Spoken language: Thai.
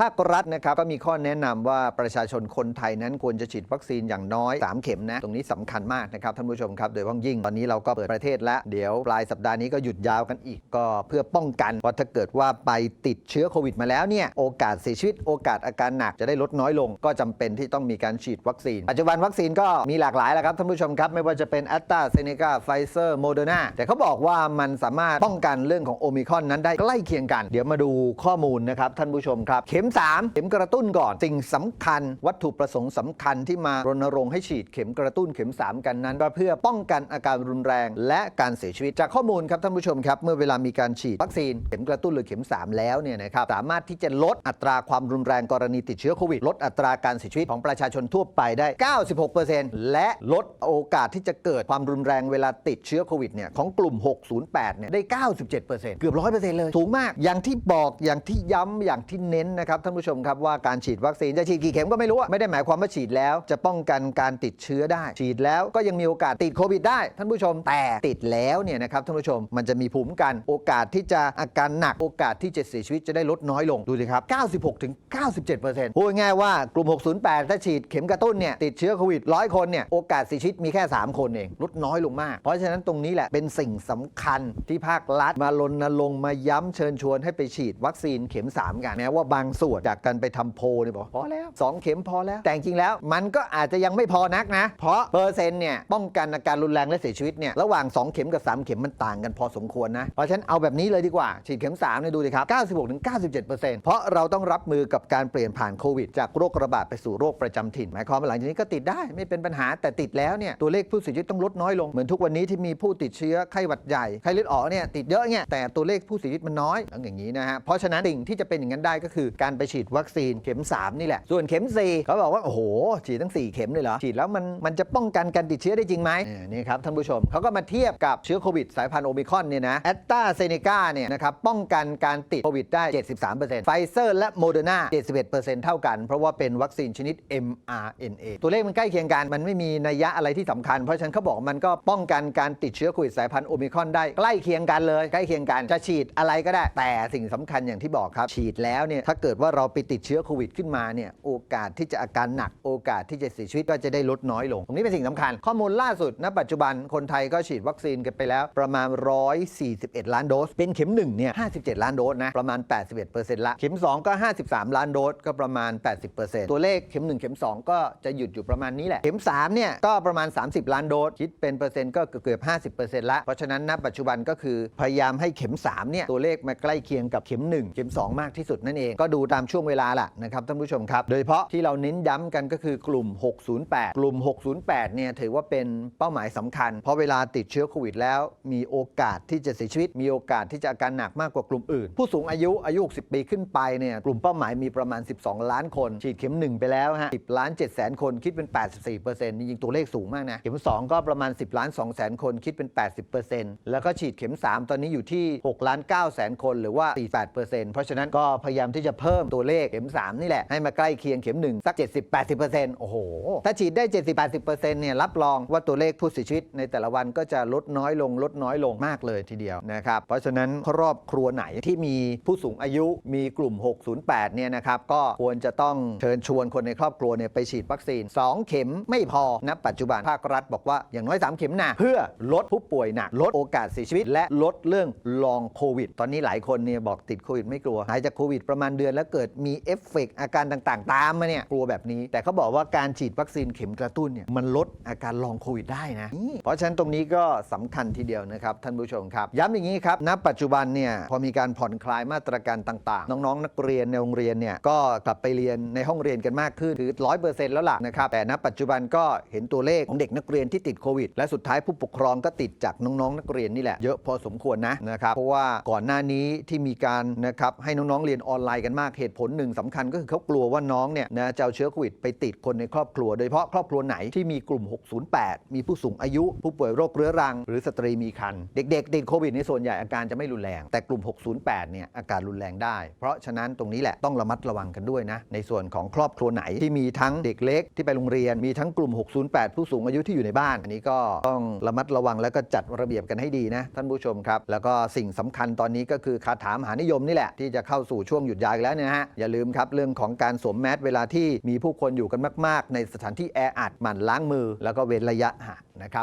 ภาครัฐนะครับก็มีข้อแนะนำว่าประชาชนคนไทยนั้นควรจะฉีดวัคซีนอย่างน้อย 3 เข็มนะ ตรงนี้สำคัญมากนะครับท่านผู้ชมครับ โดยเฉพาะยิ่งตอนนี้เราก็เปิดประเทศแล้ว เดี๋ยวปลายสัปดาห์นี้ก็หยุดยาวกันอีกก็เพื่อป้องกันว่าถ้าเกิดว่าไปติดเชื้อโควิดมาแล้วเนี่ยโอกาสเสียชีวิตโอกาสอาการหนักจะได้ลดน้อยลง ก็จำเป็นที่ต้องมีการฉีดวัคซีน ปัจจุบันวัคซีนก็มีหลากหลายแล้วครับท่านผู้ชมครับไม่ว่าจะเป็นแอตตาเซเนกาไฟเซอร์โมเดอร์นาแต่เขาบอกว่ามันสามารถป้องกันเรื่องของโอมิคอนนั้นได้ใกล้เคียงกัน เดี๋ยวมาดูข้อมูลนะครับท่านผู้ชมครับเข็มม 3 เข็มกระตุ้นก่อน สิ่งสำคัญ วัตถุประสงค์สำคัญที่มารณรงค์ให้ฉีดเข็มกระตุ้นเข็ม 3 กันนั้นก็เพื่อป้องกันอาการรุนแรง และการเสียชีวิตจากข้อมูลครับท่านผู้ชมครับ เมื่อเวลามีการฉีดวัคซีนเข็มกระตุ้นหรือเข็ม 3 แล้วเนี่ยนะครับสามารถที่จะลดอัตราความรุนแรงกรณีติดเชื้อโควิดลดอัตราการเสียชีวิตของประชาชนทั่วไปได้ 96%และลดโอกาสที่จะเกิดความรุนแรงเวลาติดเชื้อโควิดเนี่ยของกลุ่ม 608เนี่ยได้ 97%เกือบ100%เลยสูงมากอย่างที่บอกอย่างที่ย้ำอย่างที่เน้นนะครับท่านผู้ชมครับว่าการฉีดวัคซีนจะฉีดกี่เข็มก็ไม่รู้ไม่ได้หมายความว่าฉีดแล้ว จะป้องกันการติดเชื้อได้ ฉีดแล้วก็ยังมีโอกาสติดโควิดได้ ท่านผู้ชมแต่ติดแล้วเนี่ยนะครับท่านผู้ชมมันจะมีภูมิคุ้มกันโอกาสที่จะอาการหนักโอกาสที่จะเสียชีวิตจะได้ลดน้อยลงดูสิครับ 96ถึง97%พูดง่ายว่ากลุ่ม 608 ถ้าฉีดเข็มกระตุ้นเนี่ยติดเชื้อโควิด 100 คนเนี่ยโอกาสเสียชีวิตมีแค่ 3 คนเองลดน้อยลงมาก เพราะฉะนั้นตรงนี้แหละเป็นสิ่งสำคัญที่ภาครัฐมารณรงค์มาย้ำเชิญชวนให้ไปฉีดวัคซีนเข็ม 3 กันแม้ว่าบางสวนจากการไปทำโพลเนี่ยบอกพอแล้ว 2 เข็มพอแล้ว แต่จริงแล้ว มันก็อาจจะยังไม่พอนักนะ เพราะเปอร์เซ็นต์เนี่ยป้องกันอาการรุนแรงและเสียชีวิตเนี่ยระหว่าง 2 เข็มกับ 3 เข็มมันต่างกันพอสมควรนะ เพราะฉะนั้นเอาแบบนี้เลยดีกว่า ฉีดเข็ม3เนี่ยดูดิครับ96-97%เพราะเราต้องรับมือกับการเปลี่ยนผ่านโควิด จากโรคระบาดไปสู่โรคประจำถิ่นหมายความว่าหลังจากนี้ก็ติดได้ไม่เป็นปัญหาแต่ติดแล้วเนี่ยตัวเลขผู้เสียชีวิตต้องลดน้อยลงเหมือนทุกวันนี้ที่มีผู้ติดเชื้อไข้หวัดใหญ่ไข้เลือดออกเนี่ยติดเยอะเนี่ยแต่ตัวเลขผู้เสียชีวิตมันน้อยอย่างนี้นะฮะเพราะฉะนั้นสิ่งที่จะเป็นอย่างนั้นได้ก็คือการไปฉีดวัคซีนเข็ม 3 นี่แหละ ส่วนเข็ม 4 เขาบอกว่า โอ้โห ฉีดทั้ง 4 เข็มเลยเหรอ ฉีดแล้วมันมันจะป้องกันการติดเชื้อได้จริงไหมนี่ครับท่านผู้ชมเขาก็มาเทียบกับเชื้อโควิดสายพันธุ์โอมิคอนเนี่ยนะแอตตาเซเนกาเนี่ยนะครับป้องกันการติดโควิดได้ 73%ไฟเซอร์และโมเดอร์นา71%เท่ากัน เพราะว่าเป็นวัคซีนชนิด mRNA ตัวเลขมันใกล้เคียงกันมันไม่มีนัยยะอะไรที่สำคัญ เพราะฉะนั้นเขาบอกมันก็ป้องกันการติดเชื้อโควิดสายพันธุ์โอมิคอนได้ใกล้เคียงกันเลยใกล้เคียงกันจะฉีดอะไรก็ได้ แต่สิ่งสำคัญอย่างที่บอกครับฉีดแล้วเนี่ยถ้าเกิดว่าเราไปติดเชื้อโควิดขึ้นมาเนี่ยโอกาสที่จะอาการหนักโอกาสที่จะเสียชีวิตก็จะได้ลดน้อยลงตรงนี้เป็นสิ่งสำคัญ ข้อมูลล่าสุดณปัจจุบันคนไทยก็ฉีดวัคซีนกันไปแล้วประมาณ 141 ล้านโดส เป็นเข็ม1เนี่ย57 ล้านโดสนะประมาณ 81%ละเข็ม 2 ก็ 53 ล้านโดสก็ประมาณ 80%ตัวเลขเข็ม 1 เข็ม 2 ก็จะหยุดอยู่ประมาณนี้แหละเข็ม3เนี่ยก็ประมาณ 30 ล้านโดสคิดเป็นเปอร์เซ็นต์ก็เกือบ50%ละเพราะฉะนั้นณปัจจุบันก็คือพยายามให้เข็ม3เนี่ยตัวเลขมาใกล้เคียงกับเข็ม 1 เข็ม 2 มากที่สุดนั่นเองก็ดูตามช่วงเวลาล่ะนะครับท่านผู้ชมครับ โดยเฉพาะที่เราเน้นย้ำกันก็คือกลุ่ม 608 กลุ่ม 608 เนี่ยถือว่าเป็นเป้าหมายสำคัญ เพราะเวลาติดเชื้อโควิดแล้ว มีโอกาสที่จะเสียชีวิต มีโอกาสที่จะอาการหนักมากกว่ากลุ่มอื่น ผู้สูงอายุอายุ 60 ปีขึ้นไปเนี่ยกลุ่มเป้าหมายมีประมาณ 12 ล้านคน ฉีดเข็ม 1 ไปแล้วฮะ 10 ล้าน7แสนคนคิดเป็น 84%นี่ยิงตัวเลขสูงมากนะ เข็ม 2 ก็ประมาณ 10 ล้าน2แสนคนคิดเป็น 80%แล้วก็ฉีดเข็ม 3 ตอนนี้อยู่ที่6ล้าน9แสนคนหรือว่า 48%เพราะฉะนั้นก็พยายามที่จะเพิ่มตัวเลขเข็ม 3 นี่แหละ ให้มาใกล้เคียงเข็ม 1 สัก 70-80%โอ้โห ถ้าฉีดได้ 70-80%เนี่ยรับรองว่าตัวเลขผู้เสียชีวิตในแต่ละวันก็จะลดน้อยลงลดน้อยลงมากเลยทีเดียวนะครับ เพราะฉะนั้นครอบครัวไหนที่มีผู้สูงอายุมีกลุ่ม 608 เนี่ยนะครับก็ควรจะต้องเชิญชวนคนในครอบครัวเนี่ยไปฉีดวัคซีน 2 เข็มไม่พอณปัจจุบันภาครัฐบอกว่าอย่างน้อย 3 เข็มหนักเพื่อลดผู้ป่วยหนักลดโอกาสเสียชีวิต และลดเรื่องลองโควิด ตอนนี้หลายคนเนี่ยบอกติดโควิดไม่กลัวหายจากโควิดประมาณเดือนแล้วเกิดมีเอฟเฟกต์อาการต่างๆ ตามมาเนี่ยกลัวแบบนี้ แต่เขาบอกว่าการฉีดวัคซีนเข็มกระตุ้นเนี่ยมันลดอาการลองโควิดได้นะเพราะฉะนั้นตรงนี้ก็สำคัญทีเดียวนะครับท่านผู้ชมครับ ย้ำอย่างนี้ครับณปัจจุบันเนี่ยพอมีการผ่อนคลายมาตรการต่างๆ น้องๆ นักเรียนในโรงเรียนเนี่ยก็กลับไปเรียนในห้องเรียนกันมากขึ้นถือร้อยเปอร์เซ็นต์แล้วล่ะนะครับแต่ณปัจจุบันก็เห็นตัวเลขของเด็กนักเรียนที่ติดโควิด และสุดท้ายผู้ปกครองก็ติดจากน้องๆนักเรียนนี่แหละเยอะพอสมควรนะนะครับเพราะว่าก่อนหน้านี้ที่มีการนะครับให้น้องๆเรียนออนไลน์กันมากเหตุผลหนึ่งสำคัญก็คือเขากลัวว่าน้องเนี่ยนะจะเอาเชื้อโควิดไปติดคนในครอบครัว โดยเฉพาะครอบครัวไหนที่มีกลุ่ม 608 มีผู้สูงอายุ ผู้ป่วยโรคเรื้อรัง หรือสตรีมีครรภ์เด็กๆติดโควิดในส่วนใหญ่อาการจะไม่รุนแรง แต่กลุ่ม 608 เนี่ยอาการรุนแรงได้ เพราะฉะนั้นตรงนี้แหละต้องระมัดระวังกันด้วยนะในส่วนของครอบครัวไหนที่มีทั้งเด็กเล็กที่ไปโรงเรียนมีทั้งกลุ่ม 608 ผู้สูงอายุที่อยู่ในบ้าน อันนี้ก็ต้องระมัดระวังแล้วก็จัดระเบียบกันให้ดีนะท่านผู้ชมครับ แล้วก็สิ่งสำคัญตอนนี้ก็คือคาถามหานิยมนี่แหละที่จะเข้าสู่ช่วงหยุดยาวแล้วเนี่ยนะฮะอย่าลืมครับเรื่องของการสวมแมสเวลาที่มีผู้คนอยู่กันมาก ๆ ในสถานที่แออัดหมั่นล้างมือ แล้วก็เว้นระยะห่างนะครับ